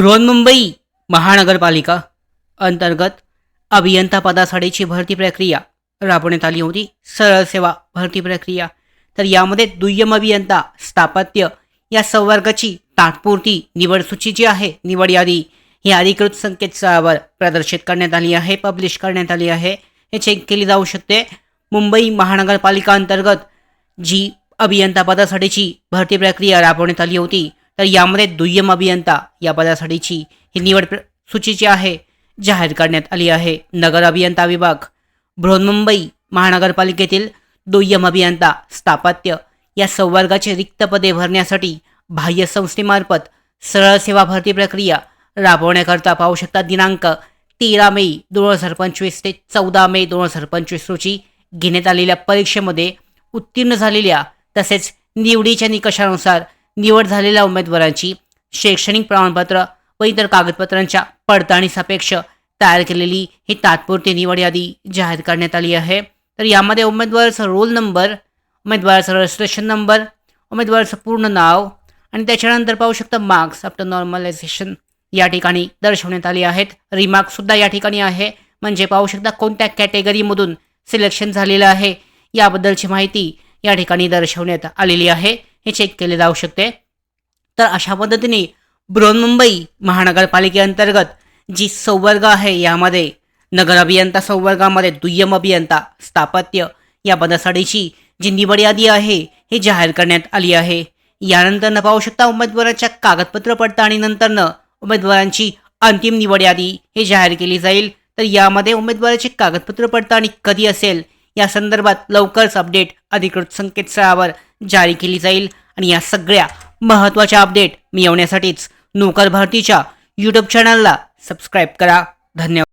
बृहन्मुंबई महानगरपालिका अंतर्गत अभियंता पदासाठीची भरती प्रक्रिया. राबवण्यात आली होती. सरळ सेवा भरती प्रक्रिया. तर यामध्ये दुय्यम अभियंता स्थापत्य या संवर्गाची तात्पुरती निवड सूची जी आहे. निवड यादी ही अधिकृत संकेतस्थळावर प्रदर्शित करण्यात आली आहे पब्लिश करण्यात आली आहे. हे चेक केली जाऊ शकते. मुंबई महानगरपालिका अंतर्गत जी अभियंता पदासाठीची भरती प्रक्रिया राबवण्यात आली होती तर यामध्ये दुय्यम अभियंता या पदासाठीची ही निवड प्र सूची जी आहे जाहीर करण्यात आली आहे. नगर अभियंता विभाग बृहन्मुंबई महानगरपालिकेतील दुय्यम अभियंता स्थापत्य या संवर्गाचे रिक्त पदे भरण्यासाठी बाह्य संस्थेमार्फत सरळ सेवा भरती प्रक्रिया राबवण्याकरता पाहू शकता दिनांक तेरा मे दोन हजार पंचवीस ते चौदा मे दोन हजार पंचवीस रोजी घेण्यात आलेल्या परीक्षेमध्ये उत्तीर्ण झालेल्या तसेच निवडीच्या निकषानुसार निवड झालेल्या उमेदवारांची शैक्षणिक प्रमाणपत्र व इतर कागदपत्रांच्या पडताळणी सापेक्ष तयार केलेली ही तात्पुरती निवड यादी जाहीर करण्यात आली आहे. तर यामध्ये उमेदवाराचा रोल नंबर उमेदवाराचा रजिस्ट्रेशन नंबर उमेदवाराचं पूर्ण नाव आणि त्याच्यानंतर पाहू शकता मार्क्स आफ्टर नॉर्मलायझेशन या ठिकाणी दर्शवण्यात आली आहेत. रिमार्क्ससुद्धा या ठिकाणी आहे. म्हणजे पाहू शकता कोणत्या कॅटेगरीमधून सिलेक्शन झालेलं आहे याबद्दलची माहिती या ठिकाणी दर्शवण्यात आलेली आहे. हे चेक केले जाऊ शकते. तर अशा पद्धतीने बृहन्मुंबई महानगरपालिकेअंतर्गत जी संवर्ग आहे यामध्ये नगर अभियंता संवर्गामध्ये दुय्यम अभियंता स्थापत्य या पदासाठीची जी निवड यादी आहे हे जाहीर करण्यात आली आहे. यानंतरनं पाहू शकता उमेदवाराच्या कागदपत्र पडताळणीनंतरनं उमेदवारांची अंतिम निवड यादी हे जाहीर केली जाईल. तर यामध्ये उमेदवाराची कागदपत्र पडताळणी कधी असेल या संदर्भात लवकरच अपडेट अधिकृत संकेतस्थळावर जारी केली जाईल. आणि या सगळ्या महत्त्वाच्या अपडेट मिळवण्यासाठीच नोकर भारतीच्या यूट्यूब चॅनलला सबस्क्राईब करा. धन्यवाद.